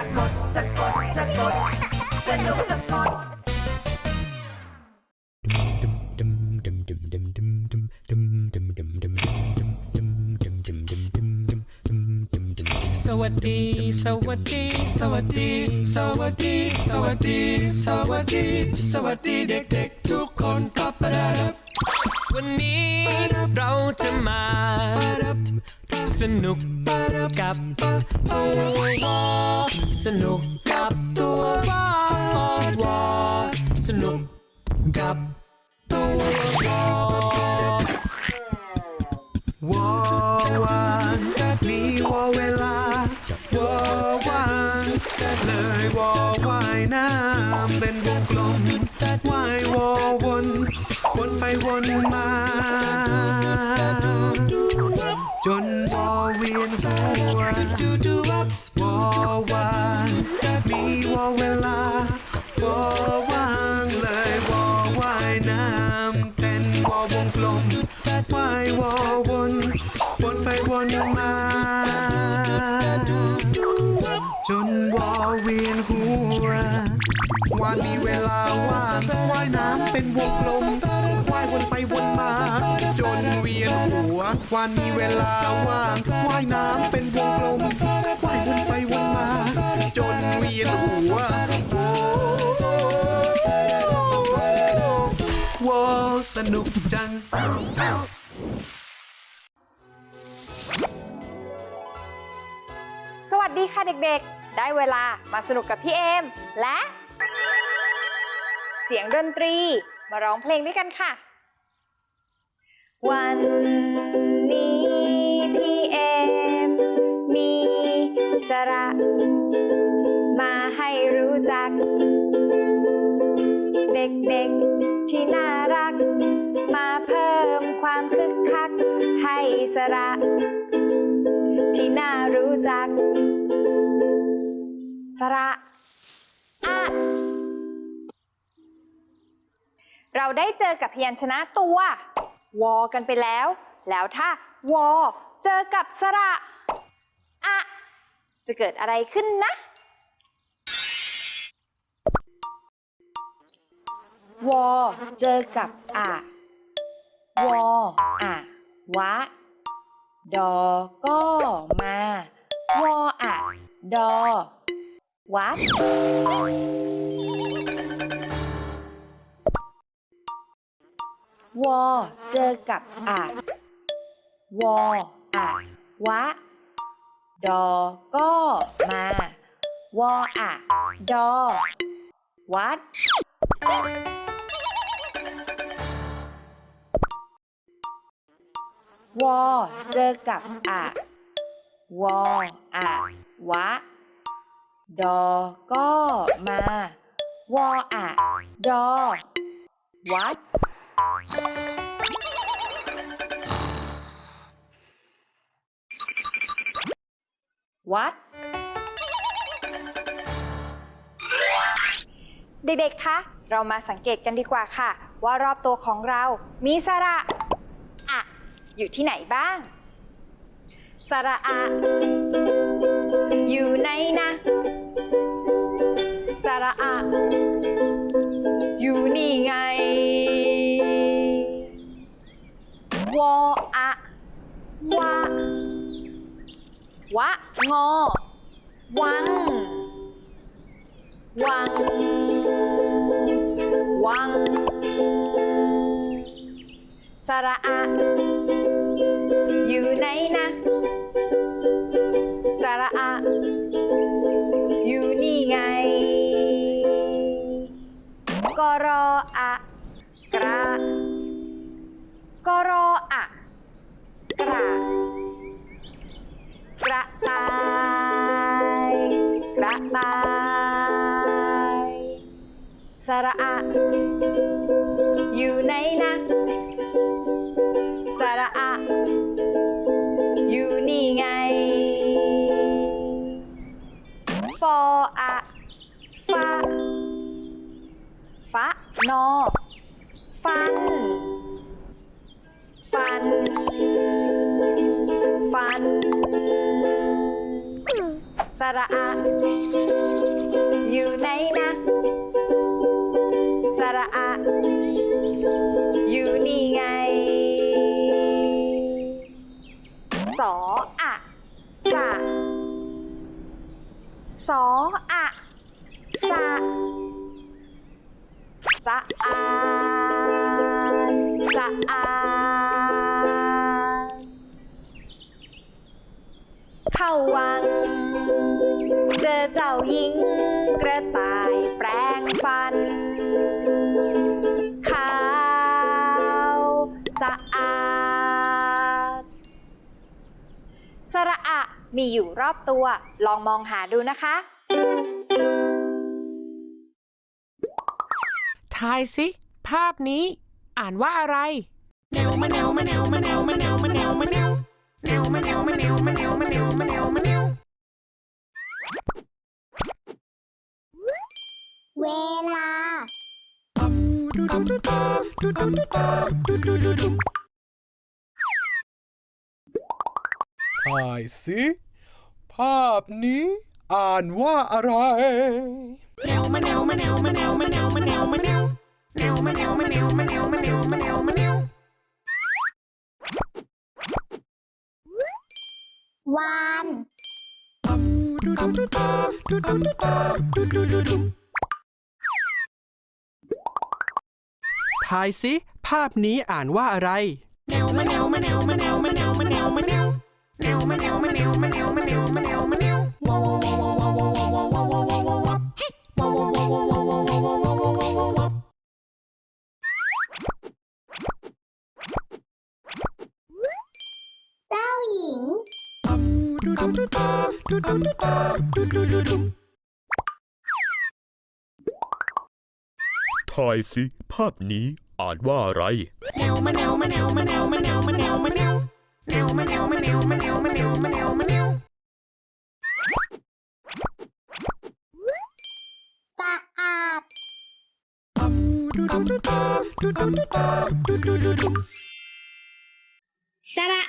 ะกดสะกดสะกดสนุกสะกด สวัสดี สวัสดี สวัสดี สวัสดี สวัสดี สวัสดี สวัสดีเด็กๆทุกคนปับปะดาดับวันนี้เราจะมาสนุก กับตัววอสนุกกับตัววอวอสนุกกับตัววอวอวันมีวอเวลาวอวันเลยวอว่ายน้ำเป็นวงกลมว่ายวอวนวนไปวนมา จนวอเวียนหัววอวันมีวอเวลา จนเวียนหัววันมีเวลาว่างว่ายน้ำเป็นวงกลมว่ายวนไปวนมา จนเวียนหัววอสนุกจัง สวัสดีค่ะเด็กๆ ได้เวลามาสนุกกับพี่เอม และ เสียงดนตรีมาร้องเพลงด้วยกันค่ะ วันนี้พี่เอมมีสระ มาให้รู้จัก เด็กๆที่น่ารัก มาเพิ่มความคึกคัก ให้สระ ที่น่ารู้จัก สระอะเราได้เจอกับพยัญชนะตัว วอกันไปแล้ว แล้วถ้าวอเจอกับสระอะจะเกิดอะไรขึ้นนะวอเจอกับอะวออะวะ ดอก็มาวออะดอวัด วอเจอกับอะวออะวะ ดอก็มา วออะดอ วัด วอเจอกับอะวออะวะ ดอก็มา วออะดอ วัด วัด เด็กๆ คะ เรามาสังเกตกันดีกว่าค่ะ ว่ารอบตัวของเรา มีสระอะอยู่ที่ไหนบ้าง สระอะอยู่ไหนนะ สระอะอยู่นี่ไง วออะวะวะงอ วัง วัง วัง สระอะ อยู่ไหนนะ สระอะ อยู่ไหนนะสระอะ อยู่นี่ไง ฟออะฟะฟะนอ ฟัน ฟัน ฟัน สระอะ อยู่ไหน สออะสะสะอาดสะอาดเข้าวัง เจอเจ้าหญิงกระต่ายแปลงฟัน ขาว สะอาด มีอยู่รอบตัว ลองมองหาดูนะคะ ทายสิ ภาพนี้ อ่านว่าอะไร แนวมะแนวมะแนวมะแนวมะแนวมะแนวมะแนวแนวมะแนวมะแนวมะแนวมะแนวมะแนวมะแนวเวลาทายสิภาพนี้อ่านว่าอะไร แนวมะแนวมะแนวมะแนวมะแนวมะแนวมะแนวแนวมะแนวมะแนวมะแนวมะแนวมะแนวมะแนววานทายสิ ภาพนี้อ่านว่าอะไร แนวมะแนวมะแนวมะแนวมะแนวมะแนวมะแนว เจ้าหญิง ถ่ายสิภาพนี้อ่านว่าอะไร แนวมาแนวมาแนวมาแนวมาแนวมาแนวมาแนว Saat Sarah.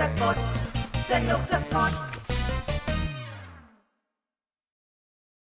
สะกด สนุกสะกด